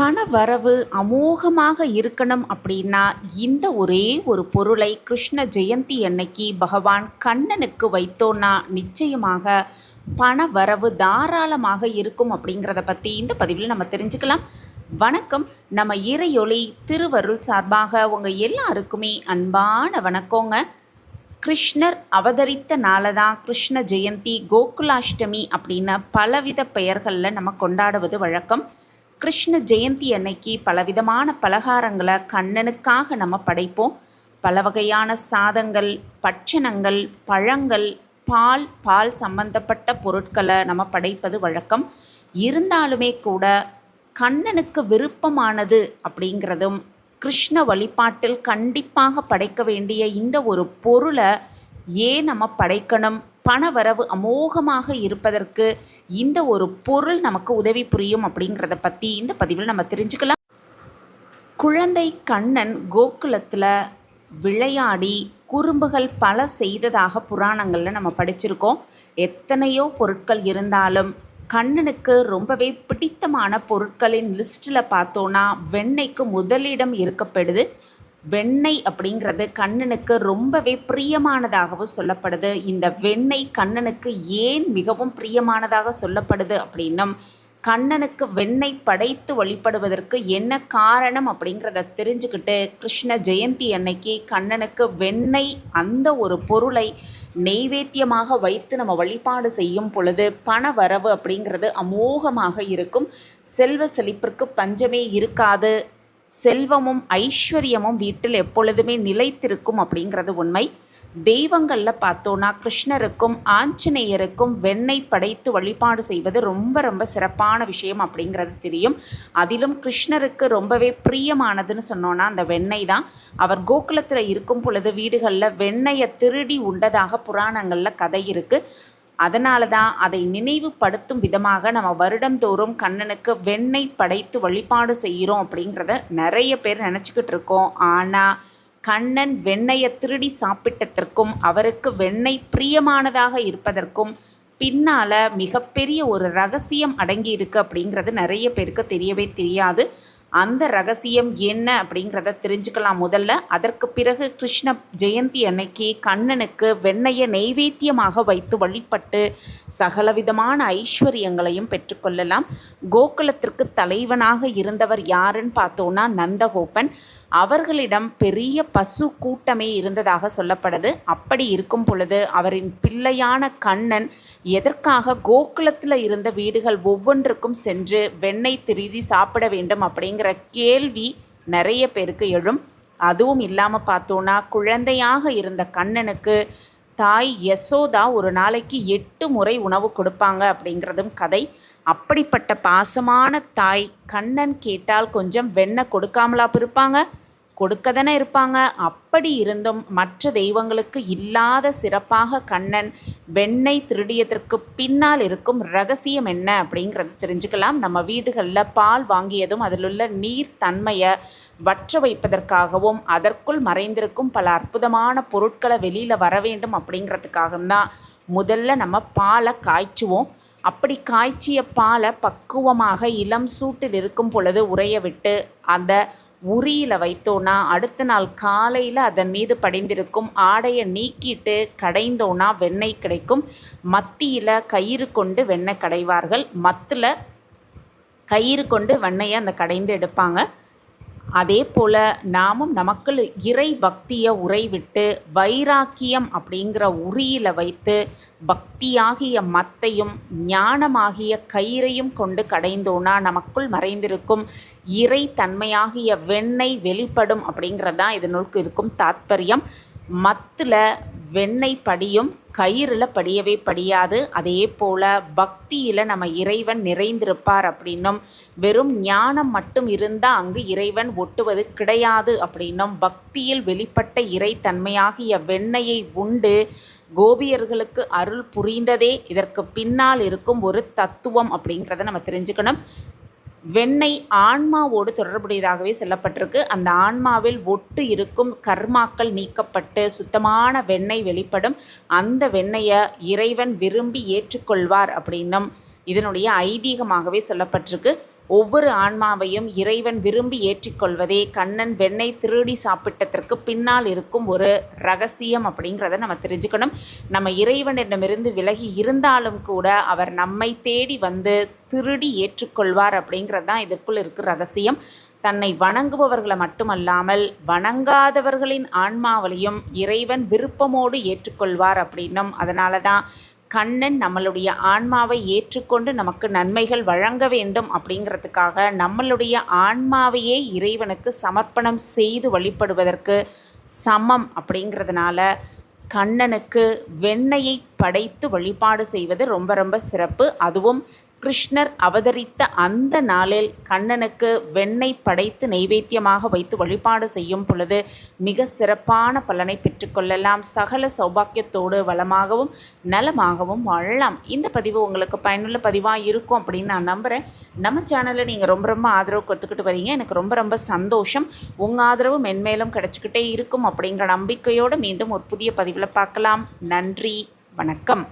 பண வரவு அமோகமாக இருக்கணும் அப்படின்னா இந்த ஒரே ஒரு பொருளை கிருஷ்ண ஜெயந்தி அன்னைக்கு பகவான் கண்ணனுக்கு வைத்தோன்னா நிச்சயமாக பண வரவு தாராளமாக இருக்கும் அப்படிங்கிறத பற்றி இந்த பதிவில் நம்ம தெரிஞ்சுக்கலாம். வணக்கம். நம்ம இறையொளி திருவருள் சார்பாக உங்கள் எல்லாருக்குமே அன்பான வணக்கங்க. கிருஷ்ணர் அவதரித்த நாளை தான் கிருஷ்ண ஜெயந்தி கோகுலாஷ்டமி அப்படின்னு பலவித பெயர்களில் நம்ம கொண்டாடுவது வழக்கம். கிருஷ்ண ஜெயந்தி அன்னைக்கு பலவிதமான பலகாரங்களை கண்ணனுக்காக நம்ம படைப்போம். பல வகையான சாதங்கள் பட்சணங்கள் பழங்கள் பால் பால் சம்பந்தப்பட்ட பொருட்களை நம்ம படைப்பது வழக்கம். இருந்தாலுமே கூட கண்ணனுக்கு விருப்பமானது அப்படிங்கிறதும் கிருஷ்ண வழிபாட்டில் கண்டிப்பாக படைக்க வேண்டிய இந்த ஒரு பொருளை ஏன் நம்ம படைக்கணும்? பணவரவு அமோகமாக இருப்பதற்கு இந்த ஒரு பொருள் நமக்கு உதவி புரியும் அப்படிங்கிறத பற்றி இந்த பதிவில் நம்ம தெரிஞ்சுக்கலாம். குழந்தை கண்ணன் கோகுலத்தில் விளையாடி குறும்புகள் பல செய்ததாக புராணங்களில் நம்ம படிச்சிருக்கோம். எத்தனையோ பொருட்கள் இருந்தாலும் கண்ணனுக்கு ரொம்பவே பிடித்தமான பொருட்களின் லிஸ்ட்டில் பார்த்தோன்னா வெண்ணெய்க்கு முதலிடம் இருக்கப்படுது வெண்ணெய் அப்படிங்கிறது கண்ணனுக்கு ரொம்பவே பிரியமானதாகவும் சொல்லப்படுது. இந்த வெண்ணெய் கண்ணனுக்கு ஏன் மிகவும் பிரியமானதாக சொல்லப்படுது அப்படின்னும் கண்ணனுக்கு வெண்ணெய் படைத்து வழிபடுவதற்கு என்ன காரணம் அப்படிங்கிறத தெரிஞ்சுக்கிட்டு கிருஷ்ண ஜெயந்தி அன்னைக்கு கண்ணனுக்கு வெண்ணெய் அந்த ஒரு பொருளை நெய்வேத்தியமாக வைத்து நம்ம வழிபாடு செய்யும் பொழுது பண வரவு அப்படிங்கிறது அமோகமாக இருக்கும். செல்வ செழிப்பிற்கு பஞ்சமே இருக்காது. செல்வமும் ஐஸ்வர்யமும் வீட்டில் எப்பொழுதுமே நிலைத்திருக்கும் அப்படிங்கிறது உண்மை. தெய்வங்களில் பார்த்தோன்னா கிருஷ்ணருக்கும் ஆஞ்சநேயருக்கும் வெண்ணெய் படைத்து வழிபாடு செய்வது ரொம்ப ரொம்ப சிறப்பான விஷயம் அப்படிங்கிறது தெரியும். அதிலும் கிருஷ்ணருக்கு ரொம்பவே பிரியமானதுன்னு சொன்னோன்னா அந்த வெண்ணெய் தான். அவர் கோகுலத்தில் இருக்கும் பொழுது வீடுகளில் வெண்ணெயை திருடி உண்டதாக புராணங்களில் கதை இருக்குது அதனால தான் அதை நினைவுபடுத்தும் விதமாக நம்ம வருடந்தோறும் கண்ணனுக்கு வெண்ணெய் படைத்து வழிபாடு செய்கிறோம் அப்படிங்கிறத நிறைய பேர் நினச்சிக்கிட்டு இருக்கோம். ஆனால் கண்ணன் வெண்ணெயை திருடி சாப்பிட்டதற்கும் அவருக்கு வெண்ணெய் பிரியமானதாக இருப்பதற்கும் பின்னால் மிகப்பெரிய ஒரு ரகசியம் அடங்கியிருக்கு அப்படிங்கிறது நிறைய பேருக்கு தெரியவே தெரியாது. அந்த ரகசியம் என்ன அப்படிங்கிறத தெரிஞ்சுக்கலாம் முதல்ல. அதற்கு பிறகு கிருஷ்ண ஜெயந்தி அன்னைக்கு கண்ணனுக்கு வெண்ணையை நெய்வேத்தியமாக வைத்து வழிபட்டு சகலவிதமான ஐஸ்வர்யங்களையும் பெற்றுக்கொள்ளலாம் கோகுலத்திற்கு தலைவனாக இருந்தவர் யாருன்னு பார்த்தோன்னா நந்தகோபன். அவர்களிடம் பெரிய பசு கூட்டமே இருந்ததாக சொல்லப்படுது. அப்படி இருக்கும் பொழுது அவரின் பிள்ளையான கண்ணன் எதற்காக கோகுலத்தில் இருந்த வீடுகள் ஒவ்வொன்றுக்கும் சென்று வெண்ணெய் திருதி சாப்பிட வேண்டும் அப்படிங்கிற கேள்வி நிறைய பேருக்கு எழும். அதுவும் இல்லாமல் பார்த்தோன்னா குழந்தையாக இருந்த கண்ணனுக்கு தாய் யசோதா ஒரு நாளைக்கு எட்டு முறை உணவு கொடுப்பாங்க அப்படிங்கிறதும் கதை. அப்படிப்பட்ட பாசமான தாய் கண்ணன் கேட்டால் கொஞ்சம் வெண்ணெய் கொடுக்காமலா இருப்பாங்க கொடுக்க தானே இருப்பாங்க. அப்படி இருந்தும் மற்ற தெய்வங்களுக்கு இல்லாத சிறப்பாக கண்ணன் வெண்ணெய் திருடியதற்கு பின்னால் இருக்கும் ரகசியம் என்ன அப்படிங்கிறது தெரிஞ்சுக்கலாம். நம்ம வீடுகளில் பால் வாங்கியதும் அதிலுள்ள நீர் தன்மையை வற்ற வைப்பதற்காகவும் அதற்குள் மறைந்திருக்கும் பல அற்புதமான பொருட்களை வெளியில் வர வேண்டும் அப்படிங்கிறதுக்காகவும் தான் முதல்ல நம்ம பாலை காய்ச்சுவோம். அப்படி காய்ச்சிய பாலை பக்குவமாக இளம் சூட்டில் இருக்கும் பொழுது உறைய விட்டு அந்த உரியில் வைத்தோன்னா அடுத்த நாள் காலையில் அதன் மீது படிந்திருக்கும் ஆடையை நீக்கிட்டு கடைந்தோன்னா வெண்ணெய் கிடைக்கும். மத்தியில் கயிறு கொண்டு வெண்ணெய் கடைவார்கள். மத்தில் கயிறு கொண்டு வெண்ணெயை அந்த கடைந்து எடுப்பாங்க. அதே போல் நாமும் நமக்குள் இறை பக்தியை உறைவிட்டு வைராக்கியம் அப்படிங்கிற உரியில் வைத்து பக்தியாகிய மத்தையும் ஞானமாகிய கயிறையும் கொண்டு கடைந்தோன்னா நமக்குள் மறைந்திருக்கும் இறை தன்மையாகிய வெண்ணெய் வெளிப்படும் அப்படிங்கிறது தான் இதனுக்கு இருக்கும் தாத்பரியம். மத்தில் வெண்ணெய் படியும் கயிறில் படியவே படியாது. அதே போல் பக்தியில் நம்ம இறைவன் நிறைந்திருப்பார் அப்படின்னும் வெறும் ஞானம் மட்டும் இருந்தால் அங்கு இறைவன் ஒட்டுவது கிடையாது அப்படின்னும் பக்தியில் வெளிப்பட்ட இறைத்தன்மையாகிய வெண்ணெயை உண்டு. கோபியர்களுக்கு அருள் புரிந்ததே இதற்கு பின்னால் இருக்கும் ஒரு தத்துவம் அப்படிங்கிறத நம்ம தெரிஞ்சுக்கணும். வெண்ணெய் ஆன்மாவோடு தொடர்புடையதாகவே சொல்லப்பட்டிருக்கு. அந்த ஆன்மாவில் ஒட்டு இருக்கும் கர்மாக்கள் நீக்கப்பட்டு சுத்தமான வெண்ணெய் வெளிப்படும். அந்த வெண்ணெயை இறைவன் விரும்பி ஏற்றுக்கொள்வார் அப்படின்னும் இதனுடைய ஐதீகமாகவே சொல்லப்பட்டிருக்கு. ஒவ்வொரு ஆன்மாவையும் இறைவன் விரும்பி ஏற்றிக்கொள்வதே கண்ணன் வெண்ணெய் திருடி சாப்பிட்டதற்கு பின்னால் இருக்கும் ஒரு ரகசியம் அப்படிங்கிறத நம்ம தெரிஞ்சுக்கணும். நம்ம இறைவனிடமிருந்து விலகி இருந்தாலும் கூட அவர் நம்மை தேடி வந்து திருடி ஏற்றுக்கொள்வார் அப்படிங்கிறது தான் இதற்குள் இருக்கிற ரகசியம். தன்னை வணங்குபவர்களை மட்டுமல்லாமல் வணங்காதவர்களின் ஆன்மாவளையும் இறைவன் விருப்பமோடு ஏற்றுக்கொள்வார் அப்படின்னும் அதனால தான் கண்ணன் நம்மளுடைய ஆன்மாவை ஏற்றுக்கொண்டு நமக்கு நன்மைகள் வழங்க வேண்டும் அப்படிங்கிறதுக்காக நம்மளுடைய ஆன்மாவையே இறைவனுக்கு சமர்ப்பணம் செய்து வழிபடுவதற்கு சமம் அப்படிங்கிறதுனால கண்ணனுக்கு வெண்ணையை படைத்து வழிபாடு செய்வது ரொம்ப ரொம்ப சிறப்பு. அதுவும் கிருஷ்ணர் அவதரித்த அந்த நாளில் கண்ணனுக்கு வெண்ணெய் படைத்து நைவேத்தியமாக வைத்து வழிபாடு செய்யும் பொழுது மிக சிறப்பான பலனை பெற்றுக்கொள்ளலாம் சகல சௌபாக்கியத்தோடு வளமாகவும் நலமாகவும் வாழலாம். இந்த பதிவு உங்களுக்கு பயனுள்ள பதிவாக இருக்கும் அப்படின்னு நான் நம்புகிறேன் நம்ம சேனலில் நீங்கள் ரொம்ப ரொம்ப ஆதரவு கொடுத்துக்கிட்டு வரீங்க. எனக்கு ரொம்ப ரொம்ப சந்தோஷம். உங்கள் ஆதரவு மென்மேலும் கிடச்சிக்கிட்டே இருக்கும் அப்படிங்கிற நம்பிக்கையோடு மீண்டும் ஒரு புதிய பதிவில் பார்க்கலாம். நன்றி. வணக்கம்.